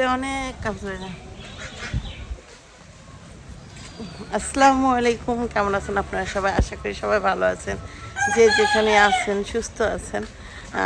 হাঁটতে অনেক কাজ হয়ে যায়। আসসালামু আলাইকুম, কেমন আছেন আপনারা সবাই? আশা করি সবাই ভালো আছেন। যে যেখানে আছেন, সুস্থ আছেন।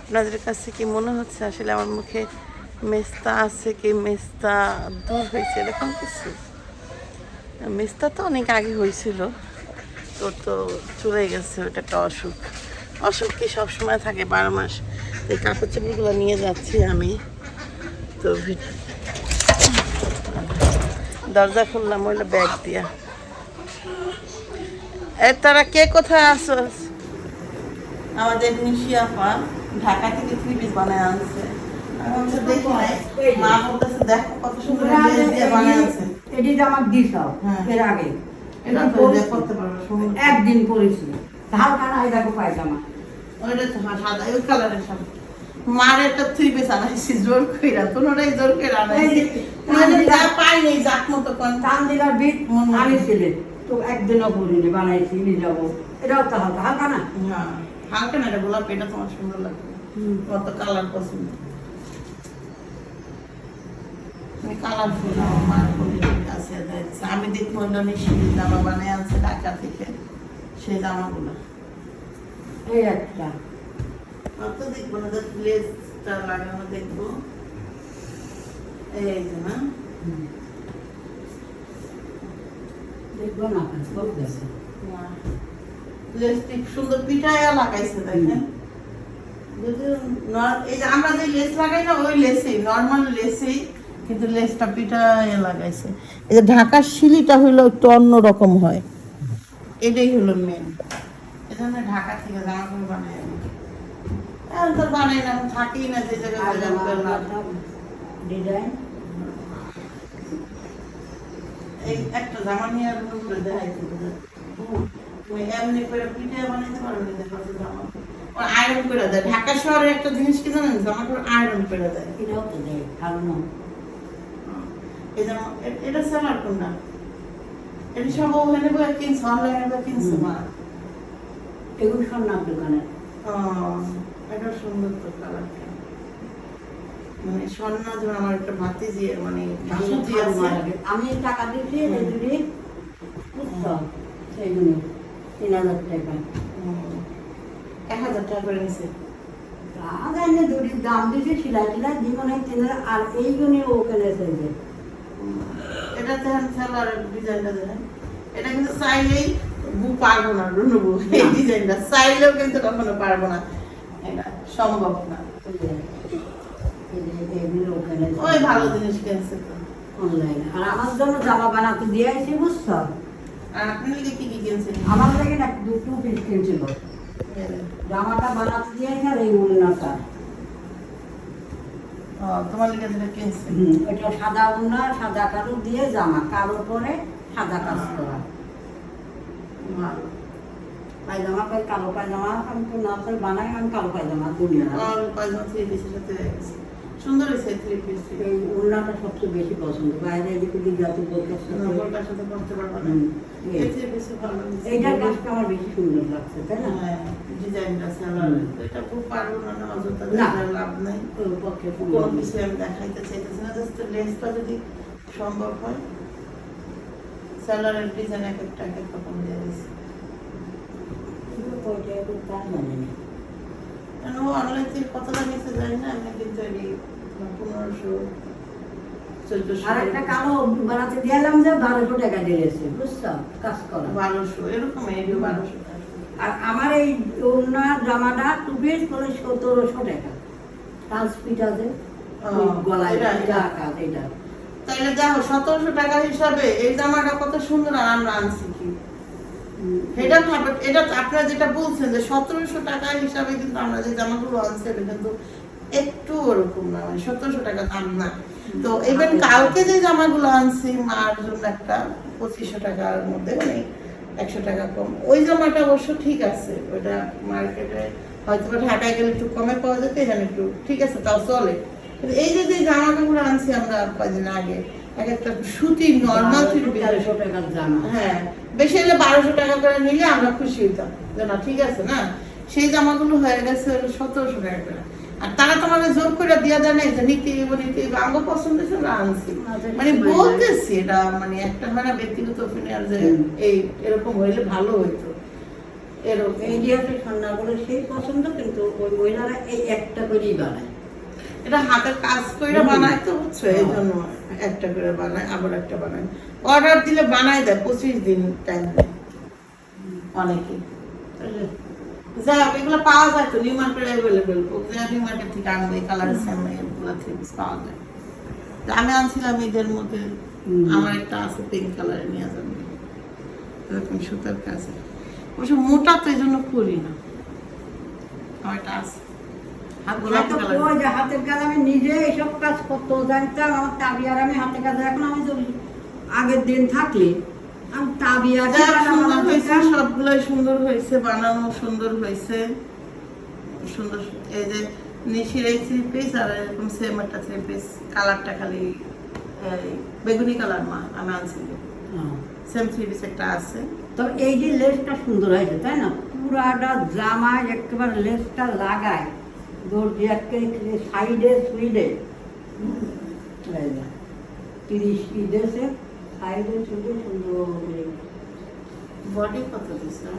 আপনাদের কাছে কি মনে হচ্ছে আসলে আমার মুখে মেস্তা আছে কি মেস্তা দূর হয়েছে? এরকম কিছু? মেস্তা তো অনেক আগে হয়েছিল। তোর তো চলে গেছে, ওটা একটা অসুখ। অসুখ কি সবসময় থাকে, বারো মাস। এই কাপড় চাপড়গুলো নিয়ে যাচ্ছি আমি। তো দরজা খুললাম ওইটা ব্যাগ দিয়া। এ তারা কে কোথায় আসোস আমাদের নিশি আপা ঢাকা থেকে থ্রি পিস বানায় আনছে। দেখি নাই। মা বলতেছে দেখো কত সুন্দর dress দিয়ে বানায় আনছে। এটি তো আমার দিস। এর আগে। এটা তো করতে পারবে একদিন পরেছি। পায়জামা। ওইটা তো সাদা ওই কালারের সাদা। মার একটা থ্রি পিস আনাইছি জোর কইরা কোনোটাই জোর কইরা আনাইছি। মানে যা পাই নেই মতো কোন। চান্দিলার বিট হুম। আনিছিলে। তো একদিনও বানাইছি নিয়ে যাব। এটাও তো হালকা হালকা না? হালকা না এটা গোলাপ এটা তোমার সুন্দর লাগবে। কত কালার পছন্দ। আমি কালারফুল আমার মার পরিচিত আছে দেখছি। আমি দেখব জামা বানিয়ে আনছে ঢাকা থেকে সেই জামাগুলো। এই একটা। অত দেখব না জাস্ট লেসটা লাগানো দেখব এই যে না দেখব না লেসটি সুন্দর পিঠায়া লাগাইছে দেখেন নর- এই যে আমরা যে লেস লাগাই না ওই লেসেই নর্মাল লেসেই কিন্তু লেসটা পিঠায়া লাগাইছে এই যে ঢাকার শিলিটা হইল একটু অন্যরকম হয়। এটাই হলো মেন এজন্য ঢাকা থেকে জামা কাপড় বানাই এখন তো বানাই না থাকি না যে জায়গায় ডিজাইন এই একটা জামা নিয়ে আর নতুন দেখাইতে তুমি এমনি করে পিঠে বানাইতে পারো না জামা। আয়রন করে দেয়। ঢাকা শহরে একটা জিনিস কি জানেন? জামা কাপড় আয়রন করে দেয়। এটাও তো দেয় ভালো না। এই জামা এটা কোনটা এটা সব ওখানে বই কিনছে অনলাইনে বই কিনছে মা। এগুলো সোনার দোকানে। সুন্দর তো কালারটা মানে স্বর্ণ যেমন আমার একটা ভাতিজি মানে ভাসুজি আমি টাকা দিয়েছি রেজুরি সেই জন্য তিন হাজার টাকা। এক হাজার টাকা করে নিছে। আগে দুটির দাম দিয়েছি সিলাই টিলাই জীবনে তিন হাজার। আর এই জন্য ও কিনেছে যে। এটা দেখেন খেলার ডিজাইনটা দেখেন। এটা কিন্তু চাইলেই বু পারব না রুনুবু এই ডিজাইনটা চাইলেও কিন্তু কখনো পারব না। সম্ভব না। ওই কিনেছে। ভালো জিনিস কিনছে তো। অনলাইনে আর আমার জন্য জামা বানাতে দিয়েছি বুঝছ? আর আপনি কি কি কিনছেন? আমার না দুটো পিস কিনছিল। জামাটা বানাতে দিয়েছে আর এই উন্নাটা তোমার লিগে যেটা কিনছেন এটা সাদা উন্না সাদা কারু দিয়ে জামা কারও পরে সাদা কাজ করা। ভালো। পায়জামা পাই কালো পায়জামা আমি তো না করে বানাই আমি কালো পায়জামা করি না আমার পায়জামা থ্রি পিসের সাথে সুন্দর হয়েছে থ্রি পিস এই উন্নাটা সবচেয়ে বেশি পছন্দ বাইরে এদিকে দিঘাতে বলতে নকলটার সাথে পারব না। এইটার কাজটা আমার বেশি সুন্দর লাগছে তাই না হ্যাঁ ডিজাইনটা সালোয়ার এটা খুব পারব না না অযথা লাভ নাই ওর পক্ষে কোনো কিছু আমি দেখাইতে চাইতেছি না জাস্ট লেন্সটা যদি সম্ভব হয় স্যালারের ডিজাইন এক একটা এক এক রকম দিয়ে দিচ্ছে অনলাইন কতটা নিচে জানি না আমি কিন্তু পনেরোশো আর একটা কালো বানাতে দিলাম যে বারোশো টাকা দিয়েছে বুঝছ? কাজ করা। বারোশো এরকম বারোশো আর আমার এই জামাটা টুপি করে সতেরোশো টাকা। ট্রান্সপিট আছে। গলায় এটা- তাইলে দেখো সতেরোশো টাকা হিসাবে এই জামাটা কত সুন্দর আর আমরা আনছি। এটা ভাবে এটা আপনারা যেটা বলছেন যে সতেরোশো টাকা হিসাবে কিন্তু আমরা যে জামাগুলো আনছি এটা কিন্তু একটু ওরকম না মানে সতেরোশো টাকা দাম না। তো ইভেন কালকে যে জামাগুলো আনছি মার জন্য একটা পঁচিশশো টাকার মধ্যে মানে একশো টাকা কম। ওই জামাটা অবশ্য ঠিক আছে ওটা মার্কেটে হয়তো ঢাকায় গেলে একটু কমে পাওয়া যেত এখানে একটু ঠিক আছে তাও চলে। কিন্তু এই যে যে জামা কাপড় আনছি আমরা কয়দিন আগে এক একটা সুতি নর্মাল হ্যাঁ। বেশি হলে বারোশো টাকা করে নিলে আমরা খুশি হইতাম। যে না ঠিক আছে না? সেই জামাগুলো হয়ে গেছে হলো সতেরোশো টাকা করে। আর তারা তোমাকে জোর করে দিয়া দেয় না যে নিতে হইব নিতে হইব। আঙ্গ পছন্দ ছিল আনছি। মানে বলতেছি এটা মানে একটা হয় না ব্যক্তিগত ওপিনিয়ন যে এই এরকম হইলে ভালো হইতো। এরকম। ইন্ডিয়াতে সন্ধ্যাগুলো সেই পছন্দ কিন্তু ওই মহিলারা এই একটা করেই বানায়। এটা হাতের কাজ করে বানায় তো বুঝছ? এই জন্য একটা করে বানায় আবার একটা বানায়। অর্ডার দিলে বানায় দেয় পঁচিশ দিন টাইম দেয় অনেকে। যাই হোক এগুলো পাওয়া যায় তো New Market available New Market থেকে আনবে কালার এগুলো থেকে পাওয়া যায়। আমি আনছিলাম ঈদের মধ্যে। আমার একটা আছে পিঙ্ক কালারে নিয়ে যাবে। এরকম সুতার কাছে অবশ্য মোটা তো এই জন্য করি না। আমার একটা আছে। হাতের কাজ আমি নিজে এইসব কাজ করতে জানতাম আমার তাবিয়ার আমি হাতে কাজ এখন আমি আগের দিন থাকলে আমি সুন্দর হয়েছে সবগুলোই সুন্দর হয়েছে বানানো সুন্দর হয়েছে। সুন্দর এই যে নিশির এই থ্রি পিস আর এরকম সেম একটা থ্রি পিস কালারটা খালি এই বেগুনি কালার মা আমি আনছি। সেম থ্রি পিস একটা আছে। তো এই যে লেসটা সুন্দর হয়েছে তাই না? পুরাটা জামায় একেবারে লেসটা লাগায়। সাইডে সুইডে তিরিশ সাইডে সুইডে সুন্দর করে। বডি কত দিছে?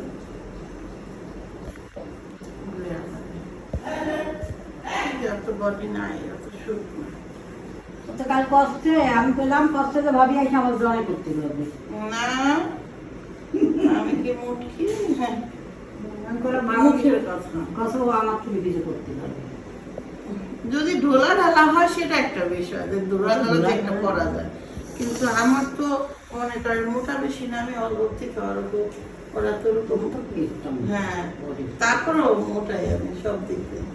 অত বডি নাই অত তো কাল কষ্টে আমি পেলাম কষ্টে তো ভাবি এসে আমার জয় করতে পারবে। না আমি কি মুটকি? হ্যাঁ আমি করে কথা। আমার তুমি কিছু করতে পারবে যদি ঢোলা ঢালা হয় সেটা একটা বিষয় যে ঢোলা ঢালা একটা করা যায়। কিন্তু আমার তো মনে করেন মোটা বেশি না আমি অল্প থেকে অল্প ওরা তো ওরকম হ্যাঁ তারপরেও মোটাই আমি সব দিক দিয়ে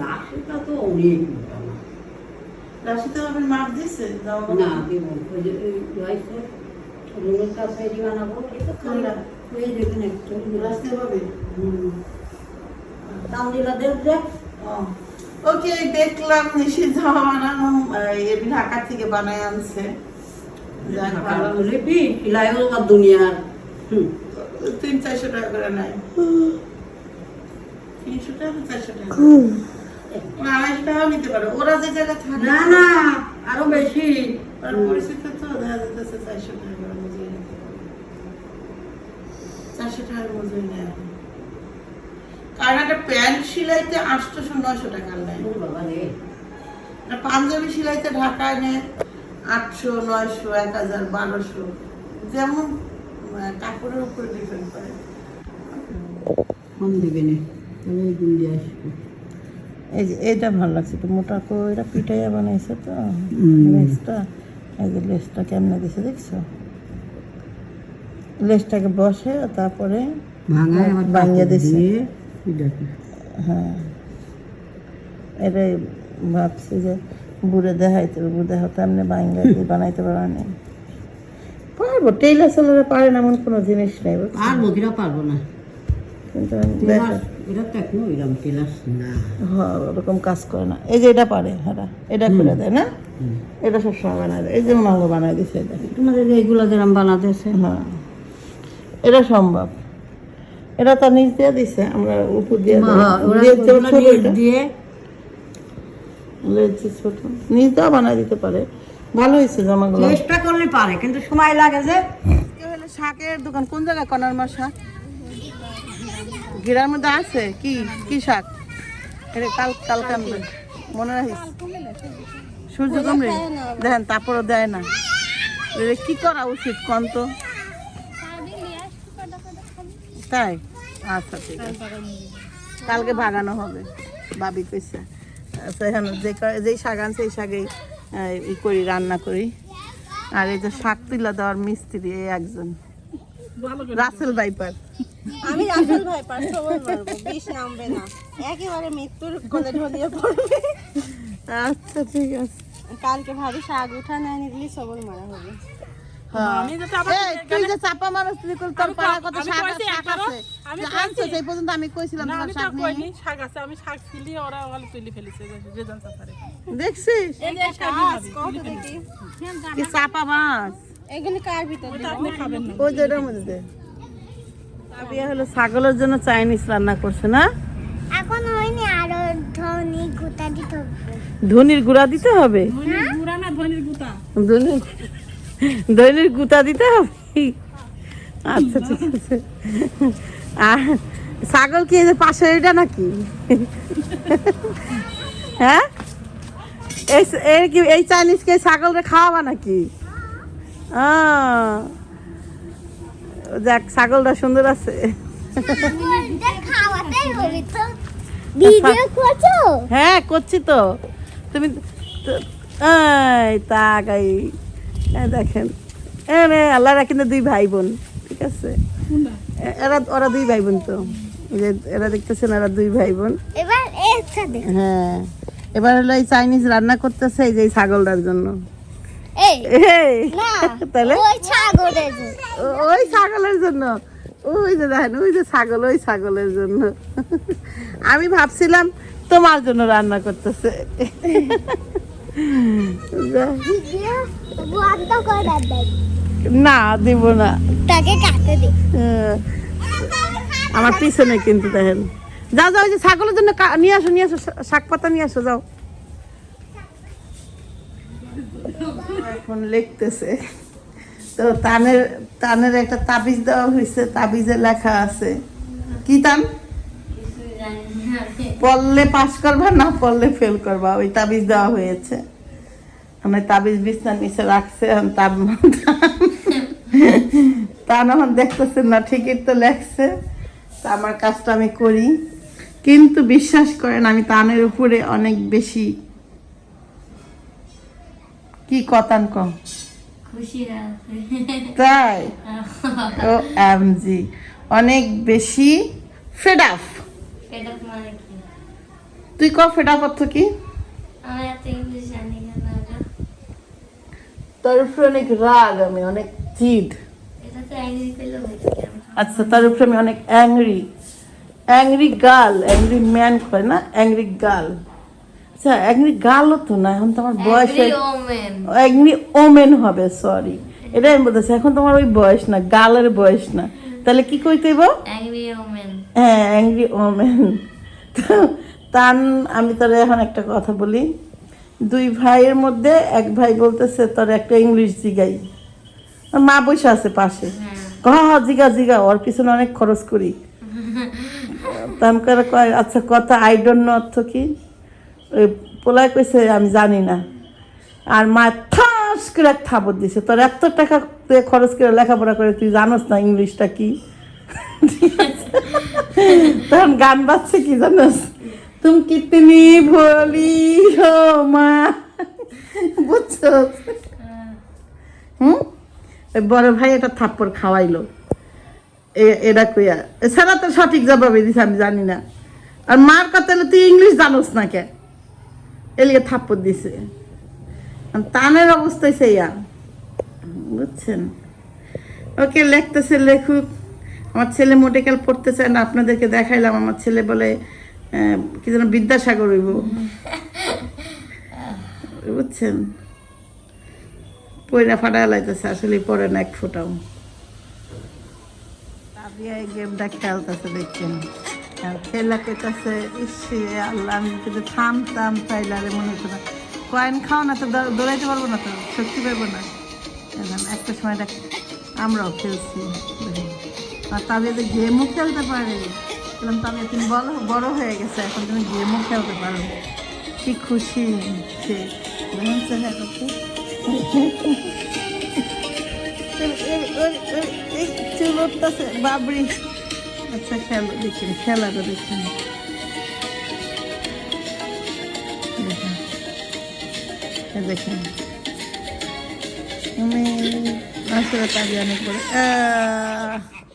রাশিটা তো অনেক মোটা না। রাশিতে মাপ জামা না দিব ওই যে ওই রয়েছে রুমের কাছে এটি একটু। দাম দিলা ওকে দেখলাম জামা বানানো এমনি ঢাকা থেকে বানায় আনছে। রেপি সিলাইও বা দুনিয়ার? তিন চারশো টাকা করে তিনশো টাকা চারশো টাকা। আড়াইশো টাকাও নিতে পারে। ওরা যে জায়গায় থাকে না না আরও বেশি। পরিচিত তো দেখা যাচ্ছে চারশো টাকা করে মজুরি নিতে পারে। চারশো টাকার মজুরি নেয় এখন। কারণ একটা প্যান্ট সিলাইতে আটশোশো নয়শো টাকা নেয় পাঞ্জাবি সিলাইতে ঢাকায় নেয় আটশো নয়শো এক হাজার বারোশো যেমন কাপড়ের উপর ডিপেন্ড করে। দিবে না? এই দিয়ে আসবে। এই যে এটা ভালো লাগছে একটু মোটা করে পিঠাইয়া বানাইছে তো। লেসটা এই যে লেসটা কেমনে দিছে দেখছ? লেসটাকে বসে তারপরে ভাঙায় ভাঙিয়ে দিছে। হ্যাঁ। এটাই ভাবছি যে বুড়ে দেখাইতে বুড়ে দেখাতে এমনি বাঙ্গা দিয়ে বানাইতে পারা নেই পারব টেইলার সেলারে পারেন এমন কোনো জিনিস নেই? পারব কিনা পারব না। কিন্তু না। হ্যাঁ ওরকম কাজ করে না। এই যে এটা পারে হ্যাঁ এটা করে দেয় না? এটা সবসময় বানায় দেয়। এই যে মালও বানায় দিছে এটা। তোমাদের এইগুলো যেরকম বানাতেছে। হ্যাঁ। এটা সম্ভব। এটা তো নিচ দিয়ে দিছে আমরা উপর দিয়ে দিয়ে ছোট নিচ দিয়ে বানায় দিতে পারে। ভালো হয়েছে জামাগুলো। চেষ্টা করলে পারে কিন্তু সময় লাগে যে। শাকের দোকান কোন জায়গায় কনারমা শাক? গিরার মধ্যে আছে? কি? কি শাক? এটা কাল মনে রাখিস? সূর্য কমরে? দেখেন তারপরও দেয় না। এটা কি করা উচিত কন তো? তাই? আচ্ছা ঠিক আছে। কালকে ভাগানো হবে বাবি কইছে। আচ্ছা এখন যে যেই শাক আনছে এই শাকেই ই করি রান্না করি। আর এই যে শাক তুলা দেওয়ার মিস্ত্রি এই একজন। Russell viper. আমি রাসেল ভাই পার সবাই বিষ নামবে না। একেবারে মৃত্যুর কোলে ঢলিয়ে পড়বে। আচ্ছা ঠিক আছে। কালকে ভাবি শাক উঠা নেয় নিগলি সবর মারা হবে। হ্যাঁ। তুই যে চাপা মানুষ তুই কই তোর পাড়ায় কত শাক শাক আছে। যে আনছো সেই পর্যন্ত আমি কইছিলাম না তোমার শাক নিয়ে। শাক আছে। আমি শাক ছিলি ওরা ওগুলো তুলে ফেলেছে রেজান চাচারে দেখছিস? এই যে গাছ কত দেখি। কি চাপা মাছ এগুলি কার ভিতর ওটা আপনি খাবেন না। ওই যে ওটার মধ্যে বিয়ে হলো ছাগলের জন্য চাইনিজ রান্না করছে না? এখন হয়নি আরও ধনী গোটা দিতে হবে। ধনির গুঁড়া দিতে হবে? গুড়া না ধনির গুতা ধনির ধনির গুতা দিতে হবে? আচ্ছা ঠিক আছে। আর ছাগল কি এই যে পাশে এটা নাকি? হ্যাঁ? এই এই কি এই চাইনিজকে ছাগলকে খাওয়াবা নাকি? যাক ছাগলটা সুন্দর আছে। হ্যাঁ করছি তো। তুমি তাকাই। এই দেখেন। এ আল্লাহরা কিন্তু দুই ভাই বোন ঠিক আছে? এরা ওরা দুই ভাই বোন তো যে এরা দেখতেছেন এরা দুই ভাই বোন এবার হ্যাঁ এবার হলো এই চাইনিজ রান্না করতেছে এই যে এই ছাগলটার জন্য। এই এই, তাহলে? ওই ছাগলের ওই ছাগলের জন্য। ওই যে দেখেন ওই যে ছাগল ওই ছাগলের জন্য। আমি ভাবছিলাম তোমার জন্য রান্না করতেছে। না দিব না। তাকে কাটতে দে। আহ, আমার পিছনে কিন্তু দেখেন। যাও যাও ওই যে ছাগলের জন্য নিয়ে আসো নিয়ে আসো শাক পাতা নিয়ে আসো যাও। এখন লিখতেছে তো তানের তানের একটা তাবিজ দেওয়া হয়েছে তাবিজে লেখা আছে। কি তান? পড়লে পাস করবা না পড়লে ফেল করবা। ওই তাবিজ দেওয়া হয়েছে। আমি তাবিজ বিছনার নিচে রাখছে তা যখন দেখতেছে না ঠিকই তো লেখছে। তা আমার কাজটা আমি করি। কিন্তু বিশ্বাস করেন আমি তানের উপরে অনেক বেশি কি কথান কম। তাই? ও এম জি। অনেক বেশি ফেড আপ মানে তুই ক? ফেড আপ অর্থ কি। তোর উপরে অনেক রাগ আমি অনেক আমি আচ্ছা তার উপরে আমি অনেক angry angry girl angry man কয় না? অ্যাংরি গার্ল আচ্ছা অ্যাংরি গার্লও তো না এখন তো আমার বয়স হয়ে-. অ্যাংরি ওমেন হবে সরি এটাই আমি বলতেছি এখন তোমার ওই বয়স না গার্লের বয়স না। তাহলে কি কইতেইব Angry woman. হ্যাঁ অ্যাংরি ওমেন তান আমি তোর এখন একটা কথা বলি। দুই ভাইয়ের মধ্যে এক ভাই বলতেছে তোর একটা ইংলিশ জিগাই। মা বসে আছে পাশে। কহ জিগা জিগা ওর পিছনে অনেক খরচ করি। তান করে কয় আচ্ছা কথা আই ডোন্ট নো অর্থ কি? ওই পোলায় কইছে আমি জানি না। আর মা ঠাস করে এক থাপড় দিছে তোর এত টাকা তুই খরচ করে লেখাপড়া করে তুই জানোস না ইংলিশটা কি? ঠিক আছে? তখন গান বাজছে কি জানোস? তুমি কিতনি ভোলি হো মা। বুঝছ? হুম? ওই বড় ভাই একটা থাপ্পড় খাওয়াইলো। এ- এটা কইয়া, এছাড়া তো সঠিক জবাব দিছে, আমি জানি না। আর মার কথা হলো তুই ইংলিশ জানোস না কে? এলিয়ে থাপ্পড় দিছে। তানের অবস্থায় সেইয়া বুঝছেন? ওকে লিখতেছে লেখুক। আমার ছেলে মোটেকাল পড়তে চায় না আপনাদেরকে দেখাইলাম আমার ছেলে বলে কি যেন বিদ্যাসাগর হইব। বুঝছেন? পয়রা ফাটা লাইতেছে আসলে পড়ে না এক ফোটাও। তাবিয়া এই গেমটা খেলতেছে দেখছেন? খেলা কইতাছে ইসে আল্লাহ আমি যদি থামতাম তাইলে আরে মনে হতো না। কয়েন খাও না তো দৌড়াইতে পারব না তো শক্তি পাবো না। একটা সময় দেখ আমরাও খেলছি। আর তাবিয়া তো গেমও খেলতে পারে। বললাম তাবিয়া তুমি বলো বড় হয়ে গেছে এখন তুমি গেমও খেলতে পারো। কি খুশি সে। যেমন চেহারা করতে এই চুল উঠতেছে বাবরি। আচ্ছা খেলো দেখুন খেলাটা দেখুন দেখুন। আমি আসলে তাবি অনেক বড়। আহ